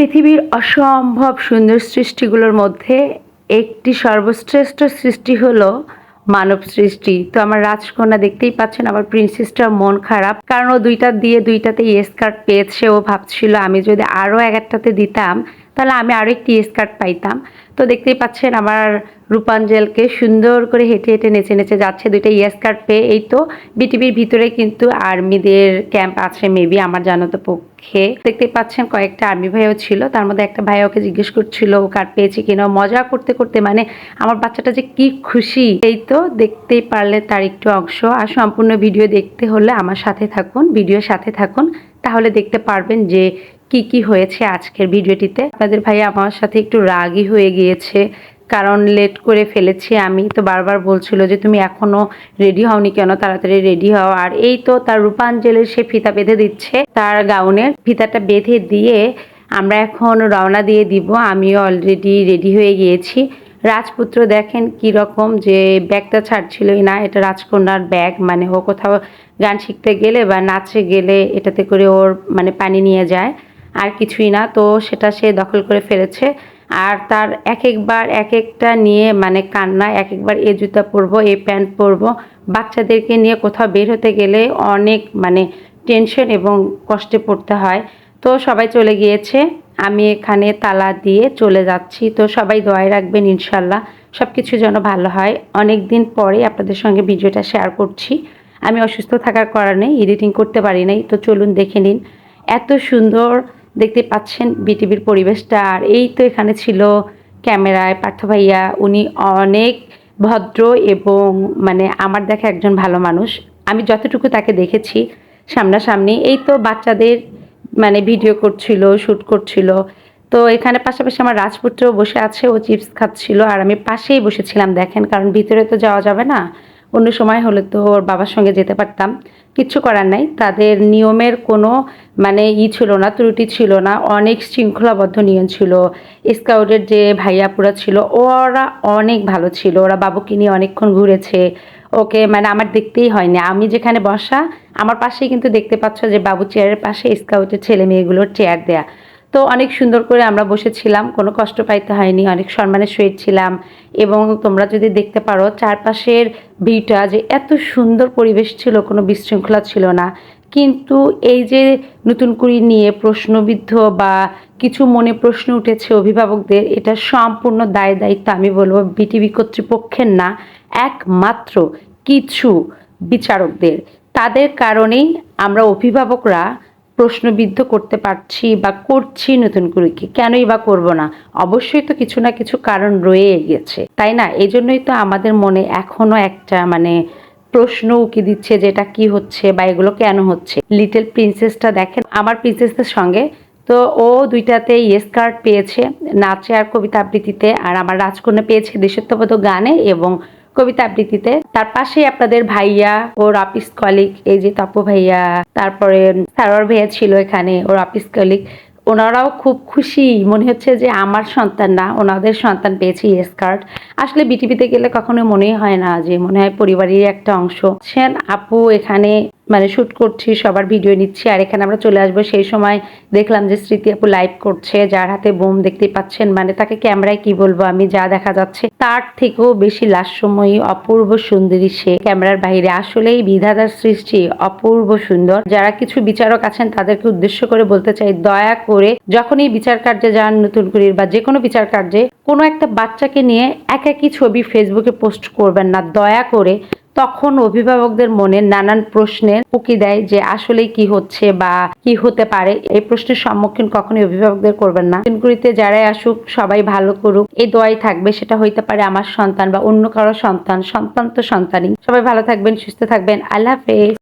পৃথিবীর অসম্ভব সুন্দর সৃষ্টিগুলোর মধ্যে একটি সর্বশ্রেষ্ঠ সৃষ্টি হলো মানব সৃষ্টি। তো আমার রাজকন্যা দেখতেই পাচ্ছেন, আমার প্রিন্সেসটা মন খারাপ। কারণ ও দুইটা দিয়ে দুইটাতে ইয়েস কার্ড পেয়েছে, ও ভাবছিল আমি যদি আরও এক একটাতে দিতাম তাহলে আমি আরও একটি ইয়েস কার্ড পাইতাম। তো দেখতেই পাচ্ছেন আমার রূপাঞ্জলকে সুন্দর করে হেঁটে হেঁটে নেচে নেচে যাচ্ছে দুইটা ইয়েস কার্ড পেয়ে। এই তো বিটিভির ভিতরে কিন্তু আর্মিদের ক্যাম্প আছে মেবি আমার জানা তো পক্ষে। দেখতেই পাচ্ছেন কয়েকটা আর্মি ভাইও ছিল, তার মধ্যে একটা ভাই ওকে জিজ্ঞেস করছিল, ও কার্ড পেয়েছে কিনা? মজা করতে করতে মানে আমার বাচ্চাটা যে কি খুশি। এই তো দেখতেই পারলে তার একটু অংশ। আর সম্পূর্ণ ভিডিও দেখতে হলে আমার সাথে থাকুন ভিডিওর সাথে থাকুন, তাহলে দেখতে পারবেন যে কি কি হয়েছে আজকের ভিডিওটিতে? আপনাদের ভাই আমার সাথে একটু রাগই হয়ে গিয়েছে, কারণ লেট করে ফেলেছি আমি। তো বারবার বলছিল যে, তুমি এখনও রেডি হওনি কেন? তাড়াতাড়ি রেডি হও। আর এই তো তার রূপাঞ্জলের সে ফিতা বেঁধে দিচ্ছে, তার গাউনের ফিতাটা বেঁধে দিয়ে আমরা এখন রওনা দিয়ে দিব। আমিও অলরেডি রেডি হয়ে গিয়েছি। রাজপুত্র দেখেন কি রকম যে, ব্যাগটা ছাড়ছিলই না। এটা রাজকন্যার ব্যাগ মানে ও কোথাও গান শিখতে গেলে বা নাচে গেলে এটাতে করে ওর মানে পানি নিয়ে যায়। আর কিছুই না। তো সেটা সে দখল করে ফেলেছে। আর তার এক একবার এক একটা নিয়ে মানে কান্না এক একবার এ জুতা পরবো, এ প্যান্ট পরবো, বাচ্চাদেরকে নিয়ে কোথাও বের হতে গেলে অনেক মানে টেনশন এবং কষ্টে পড়তে হয়। তো সবাই চলে গিয়েছে। আমি এখানে তালা দিয়ে চলে যাচ্ছি। তো সবাই দোয়াই রাখবেন ইনশাল্লাহ। সব কিছু যেন ভালো হয়। অনেক দিন পরে আপনাদের সঙ্গে ভিডিওটা শেয়ার করছি। আমি অসুস্থ থাকার কারণে এডিটিং করতে পারি নাই। তো চলুন দেখে নিন। এত সুন্দর দেখতে পাচ্ছেন বিটিভির পরিবেশটা। আর এই তো এখানে ছিল ক্যামেরায় পার্থ ভাইয়া। উনি অনেক ভদ্র এবং মানে আমার দেখা একজন ভালো মানুষ। আমি যতটুকু তাকে দেখেছি সামনাসামনি। এই তো বাচ্চাদের মানে ভিডিও করছিল শ্যুট করছিল। তো এখানে পাশাপাশি আমার রাজপুত্র বসে আছে, ও চিপস খাচ্ছিল। আর আমি পাশেই বসেছিলাম, দেখেন। কারণ ভিতরে তো যাওয়া যাবে না। অন্য সময় হলে তো ওর বাবার সঙ্গে যেতে পারতাম। কিচ্ছু করার নাই। তাদের নিয়মের কোনো মানে ই ছিল না, ত্রুটি ছিল না। অনেক শৃঙ্খলাবদ্ধ নিয়ম ছিল। স্কাউটের যে ভাইয়াপুরা ছিল, ওরা অনেক ভালো ছিল। ওরা বাবুকে নিয়ে অনেকক্ষণ ঘুরেছে। ওকে মানে আমার দেখতেই হয়নি। আমি যেখানে বসা, আমার পাশেই কিন্তু দেখতে পাচ্ছ যে বাবু চেয়ারের পাশে স্কাউটের ছেলে মেয়েগুলোর চেয়ার দেয়া। তো অনেক সুন্দর করে আমরা বসেছিলাম, কোনো কষ্ট পাইতে হয়নি, অনেক সম্মানের সহিত ছিলাম এবং তোমরা যদি দেখতে পারো চারপাশের ভিউটা যে এত সুন্দর পরিবেশ ছিল, কোনো বিশৃঙ্খলা ছিল না। কিন্তু এই যে নতুন করে নিয়ে প্রশ্নবিদ্ধ বা কিছু মনে প্রশ্ন উঠেছে অভিভাবকদের, এটা সম্পূর্ণ দায় দায়িত্ব আমি বলব বিটিভি কর্তৃপক্ষের না, একমাত্র কিছু বিচারকদের। তাদের কারণেই আমরা অভিভাবকরা প্রশ্নবিদ্ধ করতে পারছি বা করছি নতুন করে কি? কেনই বা করব না? অবশ্যই তো কিছু না কিছু কারণ রয়ে গেছে, তাই না? এই জন্যই তো আমাদের মনে এখনও একটা মানে প্রশ্ন উকি দিচ্ছে যে এটা কি হচ্ছে বা এগুলো কেন হচ্ছে। লিটল প্রিন্সেসটা দেখেন, আমার প্রিন্সেসদের সঙ্গে। তো ও দুইটাতে ইয়েস কার্ড পেয়েছে, নাচে আর কবিতা আবৃত্তিতে। আর আমার রাজকন্যা পেয়েছে দেশত্ববোধক গানে এবং কবিতা আবৃত্তিতে। তার পাশেই আপনাদের ভাইয়া ওর অফিস কলিগ এই যে তপু ভাইয়া, তারপরে সারোয়ার ভাইয়া ছিল এখানে ওর অফিস কলিগ ওনারাও খুব খুশি। মনে হচ্ছে যে আমার সন্তান না, ওনাদের সন্তান পেয়েছি স্কার্ট কার্ড আসলে বিটিভিতে গেলে কখনো মনেই হয় না যে মনে হয় পরিবারের একটা অংশ। সেন আপু এখানে মানে শ্যুট করছি, সবার ভিডিও নিচ্ছি। আর এখানে আমরা চলে আসব সেই সময়। দেখলাম যে স্মৃতি আপু লাইভ করছে, যার হাতে বোম দেখতে পাচ্ছেন। মানে তাকে ক্যামেরায় কি বলব, আমি যা দেখা যাচ্ছে। তার থেকেও বেশি লাস্যময়ী, অপূর্ব সুন্দরী সে। ক্যামেরার বাইরে আসলেই বিধাতার সৃষ্টি অপূর্ব সুন্দর। যারা কিছু বিচারক আছেন, তাদেরকে উদ্দেশ্য করে বলতে চাই, দয়া করে যখনই বিচার কার্যে যান, নতুন করে বা যে কোনো বিচার কার্যে, কোনো একটা বাচ্চাকে নিয়ে এক একই ছবি ফেসবুকে পোস্ট করবেন না। দয়া করে তখন অভিভাবকদের মনে নানান প্রশ্নের উকি দেয় যে আসলে কি হচ্ছে বা কি হতে পারে। এই প্রশ্নের সম্মুখীন কখনোই অভিভাবকদের করবেন না। দিনগুলিতে যারাই আসুক, সবাই ভালো করুক। এই দোয়াই থাকবে, সেটা হইতে পারে আমার সন্তান বা অন্য কারও সন্তান সন্তান তো সন্তানই। সবাই ভালো থাকবেন, সুস্থ থাকবেন। আল্লাহ হাফেজ।